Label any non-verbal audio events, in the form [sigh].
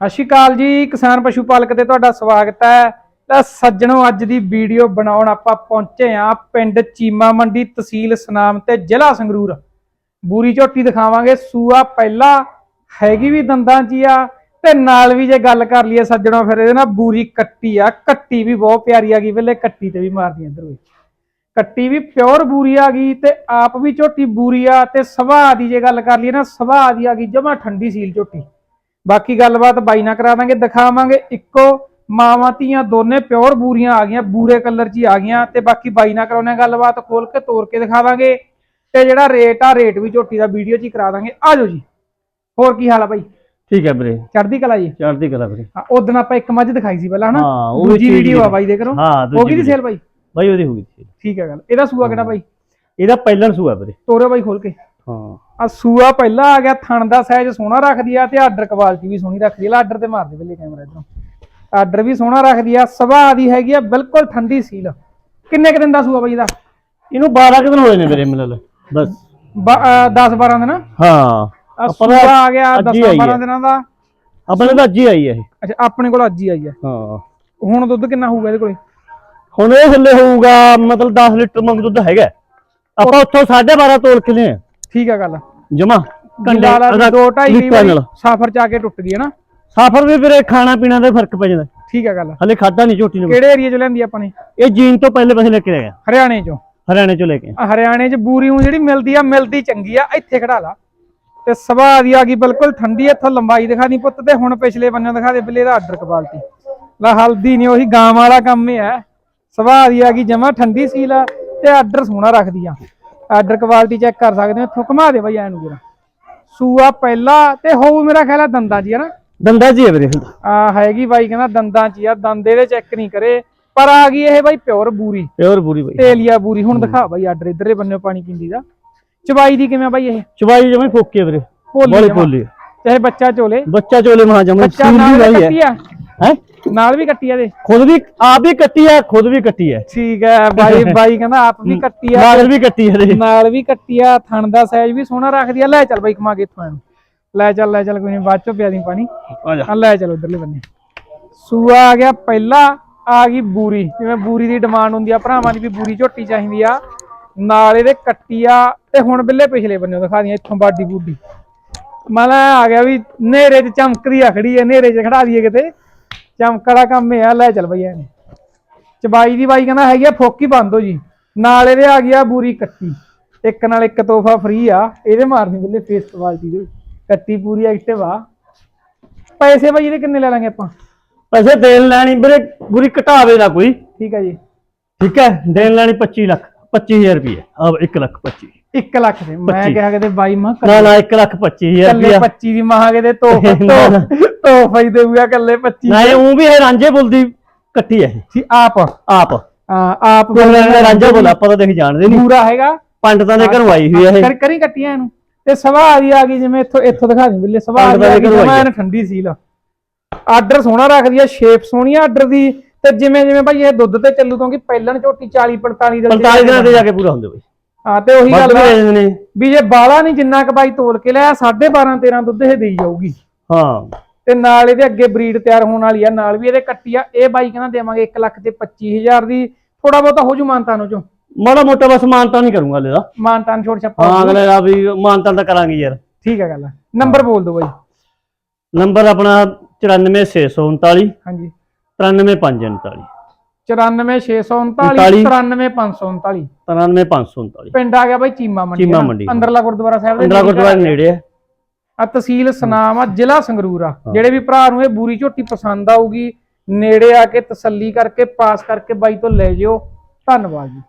ਸਤਿ ਸ਼੍ਰੀ ਅਕਾਲ ਜੀ, ਕਿਸਾਨ ਪਸ਼ੂ ਪਾਲਕ ਤੇ ਤੁਹਾਡਾ ਸਵਾਗਤ ਹੈ। ਤਾਂ ਸੱਜਣੋ, ਅੱਜ ਦੀ ਵੀਡੀਓ ਬਣਾਉਣ ਆਪਾਂ ਪਹੁੰਚੇ ਆ ਪਿੰਡ ਚੀਮਾ ਮੰਡੀ ਤਹਿਸੀਲ ਸਨਾਮ ਤੇ ਜ਼ਿਲ੍ਹਾ ਸੰਗਰੂਰ। ਬੂਰੀ ਝੋਟੀ ਦਿਖਾਵਾਂਗੇ। ਸੂਆ ਪਹਿਲਾ ਹੈਗੀ ਵੀ ਦੰਦਾਂ 'ਚ ਹੀ ਆ ਤੇ ਨਾਲ ਵੀ ਜੇ ਗੱਲ ਕਰ ਲਈਏ ਸੱਜਣੋ, ਫਿਰ ਇਹਦੇ ਨਾਲ ਬੂਰੀ ਕੱਟੀ ਆ। ਕੱਟੀ ਵੀ ਬਹੁਤ ਪਿਆਰੀ ਆ ਗਈ ਵੇਲੇ ਕੱਟੀ ਤੇ ਵੀ ਮਾਰਦੀ ਇੱਧਰ ਵੇ। ਕੱਟੀ ਵੀ ਪਿਓਰ ਬੂਰੀ ਆ ਗਈ ਤੇ ਆਪ ਵੀ ਝੋਟੀ ਬੂਰੀ ਆ ਤੇ ਸੁਭਾਅ ਦੀ ਜੇ ਗੱਲ ਕਰ ਲਈਏ ਨਾ ਸੁਭਾਅ ਦੀ ਆ ਗਈ, ਜਮਾ ਠੰਡੀ ਸੀਲ ਝੋਟੀ। ਬਾਕੀ ਗੱਲਬਾਤ ਬਾਈ ਨਾਲ ਕਰਾ ਦਾਂਗੇ ਦਿਖਾਵਾਂਗੇ। ਇੱਕੋ ਮਾਵਾਂ ਧੀਆਂ ਦੋਨੇ ਪਿਓਰ ਬੂਰੀਆਂ ਆ ਗਈਆਂ ਬੂਰੇ ਕਲਰ 'ਚ ਹੀ ਆ ਗਈਆਂ। ਤੇ ਬਾਕੀ ਬਾਈ ਨਾਲ ਕਰਾਉਣੇ ਗੱਲਬਾਤ ਖੋਲ ਕੇ ਤੋੜ ਕੇ ਦਿਖਾਵਾਂਗੇ ਤੇ ਜਿਹੜਾ ਰੇਟ ਆ ਰੇਟ ਵੀ ਝੋਟੀ ਦਾ ਵੀਡੀਓ 'ਚ ਹੀ ਕਰਾ ਦਾਂਗੇ। ਆਜੋ ਜੀ। ਹੋਰ ਕੀ ਹਾਲ ਆ ਬਾਈ? ਠੀਕ ਹੈ ਵੀਰੇ। ਚੜ੍ਹਦੀ ਕਲਾ ਜੀ? ਚੜ੍ਹਦੀ ਕਲਾ ਵੀਰੇ। ਹਾਂ ਉਦੋਂ ਆਪਾਂ ਇੱਕ ਮੱਝ ਦਿਖਾਈ ਸੀ ਪਹਿਲਾਂ ਹਨਾ? ਦੂਜੀ ਵੀਡੀਓ ਆ ਬਾਈ ਦੇ ਕਰੋ ਹਾਂ ਗਈ ਦੀ। ਸੇਲ ਬਾਈ? ਬਾਈ ਉਹਦੀ ਹੋ ਗਈ ਠੀਕ ਹੈ ਗੱਲ। ਇਹਦਾ ਸੂਆ ਕਿਹੜਾ ਬਾਈ? ਇਹਦਾ ਪਹਿਲਾਂ ਸੂਆ ਵੀਰੇ। ਤੋਰੇ ਬਾਈ ਖੋਲ ਕੇ। ਹਾਂ। ਆ ਸੂਆ ਪਹਿਲਾਂ ਆ ਗਿਆ ਥਣ ਦਾ ਸਾਈਜ਼ ਸੋਹਣਾ ਰੱਖਦੀ ਆ ਤੇ ਆਰਡਰ ਕੁਆਲਿਟੀ ਵੀ ਸੋਹਣੀ ਰੱਖਦੀ ਆ। ਆਰਡਰ ਤੇ ਮਾਰ ਦੇ ਬੱਲੇ ਕੈਮਰਾ ਇਧਰੋਂ। ਆਰਡਰ ਵੀ ਸੋਹਣਾ ਰੱਖਦੀ ਆ ਸੁਭਾਅ ਦੀ ਹੈਗੀ ਆ ਬਿਲਕੁਲ ਠੰਡੀ ਸੀਲ। ਕਿੰਨੇ ਕੁ ਦਿਨ ਦਾ ਸੂਆ ਬਾਈ ਦਾ ਇਹਨੂੰ 12 ਕੁ ਦਿਨ ਹੋਏ ਨੇ ਵੀਰੇ ਮਿਲਲ ਬਸ। 10 12 ਦਿਨ? ਹਾਂ। ਆ ਆਪਾਂ ਸੂਆ ਦਾ ਆ ਗਿਆ ਅੱਜ 10 ਹੀ ਆਈ 12 ਹੈ। ਦਿਨਾਂ ਦਾ। ਆਪਣੇ ਤਾਂ ਅੱਜ ਹੀ ਆਈ ਹੈ ਇਹ। ਅੱਛਾ ਆਪਣੇ ਕੋਲ ਅੱਜ ਹੀ ਆਈ ਆ ਹਾਂ। ਹੁਣ ਦੁੱਧ ਕਿੰਨਾ ਹੋਊਗਾ ਇਹਦੇ ਕੋਲੇ? ਹੁਣ ਇਹ ਥੱਲੇ ਹੋਊਗਾ ਮਤਲਬ 10 ਲੀਟਰ ਮੰਗ ਦੁੱਧ ਹੈਗਾ। ਆਪਾਂ ਉੱਥੋਂ 12.5 ਤੋਲ ਕੇ ਲਿਆ ਠੀਕ ਆ ਗੱਲ। ਜਮਾ। ਕੰਡਾ ਲਾ ਉਹਦਾ 2 2.5 ਲੀਟਰਾਂ ਨਾਲ। ਸਾਫਰ ਚ ਆ ਕੇ ਟੁੱਟ ਗਈ ਹੈ ਨਾ। ਸਾਫਰ ਵੀ ਵੀਰੇ ਖਾਣਾ ਪੀਣਾ ਦਾ ਫ਼ਰਕ ਪੈ ਜਾਂਦਾ। ਠੀਕ ਆ ਗੱਲ। ਹਲੇ ਖਾਦਾ ਨਹੀਂ ਝੋਟੀ ਨੇ। ਕਿਹੜੇ ਏਰੀਆ ਚ ਲੈਂਦੀ ਆਪਾਂ ਨੇ? ਇਹ ਜੀਨ ਤੋਂ ਪਹਿਲੇ ਪਾਸੇ ਲੈ ਕੇ ਆਇਆ ਹਰਿਆਣੇ ਚੋਂ। ਹਰਿਆਣੇ ਚੋਂ ਲੈ ਕੇ। ਆ ਹਰਿਆਣੇ 'ਚ ਬੂਰੀ ਨੂੰ ਜਿਹੜੀ ਮਿਲਦੀ ਆ ਮਿਲਦੀ ਚੰਗੀ ਆ ਇੱਥੇ ਖੜਾ ਲਾ। ਤੇ ਸੁਭਾਅ ਦੀ ਆ ਗਈ ਬਿਲਕੁਲ ਠੰਡੀ ਇੱਥੋਂ ਲੰਬਾਈ ਦਿਖਾ ਦੀ ਪੁੱਤ ਤੇ ਹੁਣ ਪਿਛਲੇ ਬੰਨੋਂ ਦਿਖਾ ਦੇ ਬਿੱਲੇ ਦਾ ਆਰਡਰ ਕੁਆਲਿਟੀ ਲਾ ਹਲਦੀ ਨਹੀਂ ਉਹੀ ਗਾਂ ਵਾਲਾ ਕੰਮ ਹੀ ਹੈ ਸੁਭਾਅ ਦੀ ਆ ਗਈ ਜਮਾ ਠੰਡੀ ਸੀਲ ਤੇ ਆਰਡਰ ਸੋਹਣਾ ਰੱਖਦੀ ਆ। ਆਰਡਰ ਕੁਆਲਿਟੀ ਚੈੱਕ ਕਰ ਸਕਦੇ ਹੋ ਇੱਥੋਂ ਘੁਮਾ ਦੇ ਬਾਈ ਐਨ ਜਰਾ। ਸੂਆ ਪਹਿਲਾ ਤੇ ਹੋਊ ਮੇਰਾ ਖਿਆਲ ਆ ਦੰਦਾਂ 'ਚ ਹੀ ਨਾ। ਦੰਦਾ ਜੀ ਹੈ ਵੀਰੇ ਆ ਹੈਗੀ ਬਾਈ ਕਹਿੰਦਾ ਦੰਦਾਂ 'ਚ ਆ ਦੰਦ ਇਹਦੇ ਚੈੱਕ ਨਹੀਂ ਕਰੇ। ਪਰ ਆ ਗਈ ਇਹ ਬਾਈ ਪਿਓਰ ਬੂਰੀ। ਪਿਓਰ ਪੂਰੀ ਬਾਈ। ਤੇਲੀਆ ਬੂਰੀ ਹੁਣ ਦਿਖਾ ਬਾਈ ਆਰਡਰ ਇਧਰੇ ਬੰਨੇ ਪਾਣੀ ਪੀਂਦੀ ਦਾ। ਚਬਾਈ ਦੀ ਕਿਵੇਂ ਬਾਈ ਇਹ? ਚਵਾਈ ਜਮੇ ਫੋਕੀ ਵੀਰੇ। ਜਮਾਂ। ਭੋਲੀ ਚਾਹੇ ਬੱਚਾ ਚੋਲੇ। ਬੱਚਾ ਚੋਲੇ ਮਹਾ ਜਮਾ ਵੀ ਹੈ। ਹੈ? ਨਾਲ ਵੀ ਕੱਟੀ ਆ ਦੇ ਖੁਦ ਵੀ ਆਪ ਵੀ ਕੱਟੀ ਹੈ ਖੁਦ ਵੀ ਕੱਟੀ ਹੈ ਠੀਕ ਹੈ ਬਾਈ [laughs] ਬਾਈ ਕਹਿੰਦਾ ਆਪ ਵੀ ਕੱਟੀ ਆ ਨਾਲ ਵੀ ਕੱਟੀ ਹੈ ਇਹਦੇ। ਨਾਲ ਵੀ ਕੱਟੀ ਆ ਥਣ ਦਾ ਸਾਈਜ਼ ਵੀ ਸੋਹਣਾ ਰੱਖਦੀ ਆ। ਲੈ ਚੱਲ ਬਾਈ ਕਮਾ ਕੇ ਇੱਥੋਂ ਇਹਨੂੰ। ਲੈ ਚੱਲ ਲੈ ਚੱਲ ਕੋਈ ਨਹੀਂ ਬਾਅਦ ਚੋਂ ਪਿਆ ਦੀ ਪਾਣੀ। ਆ ਆ ਲੈ ਚੱਲ ਉਧਰਲੇ ਬੰਨੇ। ਸੂਆ ਆ ਗਿਆ ਪਹਿਲਾ ਆ ਗਈ ਬੂਰੀ। ਜਿਵੇਂ ਬੂਰੀ ਦੀ ਡਿਮਾਂਡ ਹੁੰਦੀ ਆ ਭਰਾਵਾਂ ਦੀ ਵੀ ਬੂਰੀ ਝੋਟੀ ਚਾਹੀਦੀ ਆ। ਨਾਲ ਇਹਦੇ ਕੱਟੀ ਆ ਤੇ ਹੁਣ ਬਿੱਲੇ ਪਿਛਲੇ ਬੰਨੇ ਦਿਖਾ ਦੀਆਂ ਇੱਥੋਂ ਬਾਡੀ ਬੂਡੀ। ਮਲਾ ਆ ਗਿਆ ਵੀ ਨੇਰੇ 'ਚ ਚਮਕਦੀ ਆ ਖੜੀ ਐ ਨੇਰੇ 'ਚ ਖੜਾ ਦਈਏ ਕਿਤੇ। ਚਮਕ ਵਾਲਾ ਕੰਮ ਇਹ ਆ ਲੈ ਚੱਲ ਬਈ ਇਹਨੇ ਚਬਾਈ ਦੀ ਬਾਈ ਕਹਿੰਦਾ ਹੈਗੀ ਆ ਫੋਕੀ ਬੰਦ ਹੋ ਜੀ। ਨਾਲ ਇਹਦੇ ਆ ਗਈ ਆ ਬੂਰੀ ਕੱਟੀ। ਇੱਕ ਨਾਲ ਇੱਕ ਤੋਹਫਾ ਫ੍ਰੀ ਆ ਇਹਦੇ ਮਾਰਨੀ ਬਿੱਲੇ ਫੇਸ ਕੁਆਲਿਟੀ ਦੇ ਕੱਟੀ ਪੂਰੀ ਐਕਟਿਵ ਆ। ਪੈਸੇ ਬਾਈ ਇਹਦੇ ਕਿੰਨੇ ਲੈ ਲਾਂਗੇ ਆਪਾਂ? ਪੈਸੇ ਦੇਣ ਲੈਣੀ ਵੀਰੇ ਪੂਰੀ ਘਟਾਵੇ ਨਾ ਕੋਈ। ਠੀਕ ਹੈ ਜੀ। ਠੀਕ ਹੈ ਦੇਣ ਲੈਣੀ 25 ਲੱਖ 25000 ਰੁਪਏ ਆ 1 ਲੱਖ 25 1 ਲੱਖ ਦੇ ਮੈਂ ਪੱਚੀ। ਕਿਹਾ ਕਿਤੇ ਬਾਈ ਮਾਂ ਨਾ ਨਾ 1 ਲੱਖ 25000 ਕੱਲੇ ਰੁਪਏ 25 ਦੀ ਮਾਂ ਕਿਤੇ ਤੋਹਫਾ। ਤੋਹਫਾ ਹੀ ਦੇਊਗਾ ਕੱਲੇ 25 ਨਾ ਇਹ ਉਹ ਵੀ ਇਹ ਰਾਂਝੇ ਬੁੱਲ ਦੀ ਕੱਟੀ ਹੈ ਸੀ ਆਪ। ਆਪ। ਆਪ ਬੋਲਣ ਰਾਂਝਾ ਬੁੱਲ ਆਪਾਂ ਤਾਂ ਦੇਖ ਜਾਣਦੇ ਨਹੀਂ। ਪੂਰਾ ਹੈਗਾ। ਪੰਡਤਾਂ ਦੇ ਘਰੋਂ ਆਈ ਹੋਈ ਹੈ ਇਹ। ਕਰ ਕਰੀ ਕੱਟੀਆਂ ਇਹਨੂੰ। ਤੇ ਸਵਾਹ ਦੀ ਆ ਗਈ ਜਿਵੇਂ ਇੱਥੋਂ ਇੱਥੋਂ ਦਿਖਾ ਦੇ ਬਿੱਲੇ ਸਵਾਹ ਦੀ। ਐਨ ਠੰਡੀ ਸੀਲ। ਆਰਡਰ ਸੋਹਣਾ ਰੱਖਦੀ ਆ ਸ਼ੇਪ ਸੋਹਣੀ ਆ ਆਰਡਰ ਦੀ। ਤੇ ਜਿਵੇਂ ਜਿਵੇਂ ਭਾਈ ਇਹ ਦੁੱਧ ਤੇ ਚੱਲੂ ਕਿਉਂਕਿ ਪਹਿਲਾਂ ਝੋਟੀ 40 45 ਦਿਨ 45 ਦਿਨਾਂ ਤੇ ਜਾ ਕੇ ਪੂਰਾ ਹੁੰਦੇ ਬਈ। ਹਾਂ ਤੇ ਉਹੀ ਗੱਲ ਵੀ ਦੇ ਜੇ ਬਾਲਾ ਨਹੀਂ ਜਿੰਨਾ ਕ ਬਾਈ ਤੋਲ ਕੇ ਲਿਆ 12.5 13 ਦੁੱਧ ਇਹ ਦੇਈ ਜਾਊਗੀ। ਹਾਂ। ਤੇ ਨਾਲ ਇਹਦੇ ਅੱਗੇ ਬਰੀਡ ਤਿਆਰ ਹੋਣ ਵਾਲੀ ਆ ਨਾਲ ਵੀ ਇਹਦੇ ਕੱਟੀ ਆ। ਇਹ ਬਾਈ ਕਹਿੰਦਾ ਦੇਵਾਂਗੇ 1 ਲੱਖ ਤੇ 25000 ਦੀ। ਥੋੜਾ ਬਹੁਤਾ ਹੋ ਜੂ ਮਾਨਤਾਂ ਨੂੰ ਚੋਂ? ਮਾੜਾ ਮੋਟਾ ਬਸ ਮਾਨਤਾ ਨਹੀਂ ਕਰੂੰਗਾ ਦਾ। ਮਾਨਤਾਂ ਛੋੜ ਛੱਪਾ ਹਾਂ ਅਗਲੇ ਦਾ ਵੀ ਮਾਨਤਾ ਤਾਂ ਕਰਾਂਗੇ ਯਾਰ। ਠੀਕ ਹੈ ਗੱਲ ਨੰਬਰ ਬੋਲ ਦਿਓ ਬਾਈ। ਨੰਬਰ ਆਪਣਾ 94639 ਹਾਂਜੀ। 93539 94639 93539 93539 ਪਿੰਡ ਆ ਗਿਆ ਬਾਈ ਚੀਮਾ ਮੰਡੀ ਚੀਮਾ ਹੈ ਨਾ? ਮੰਡੀ। ਅੰਦਰਲਾ ਗੁਰਦੁਆਰਾ ਸਾਹਿਬ ਦੇ ਅੰਦਰਾ ਨੇੜੇ ਗੁਰਦੁਆਰੇ ਨੇੜੇ ਹੈ ਆ ਤਹਿਸੀਲ ਸਨਾਮ ਆ ਜ਼ਿਲ੍ਹਾ ਸੰਗਰੂਰ ਆ। ਜਿਹੜੇ ਵੀ ਭਰਾ ਨੂੰ ਇਹ ਬੂਰੀ ਝੋਟੀ ਪਸੰਦ ਆਊਗੀ ਨੇੜੇ ਆ ਕੇ ਤਸੱਲੀ ਕਰਕੇ ਪਾਸ ਕਰਕੇ ਬਾਈ ਤੋਂ ਲੈ ਜਿਓ। ਧੰਨਵਾਦ ਜੀ।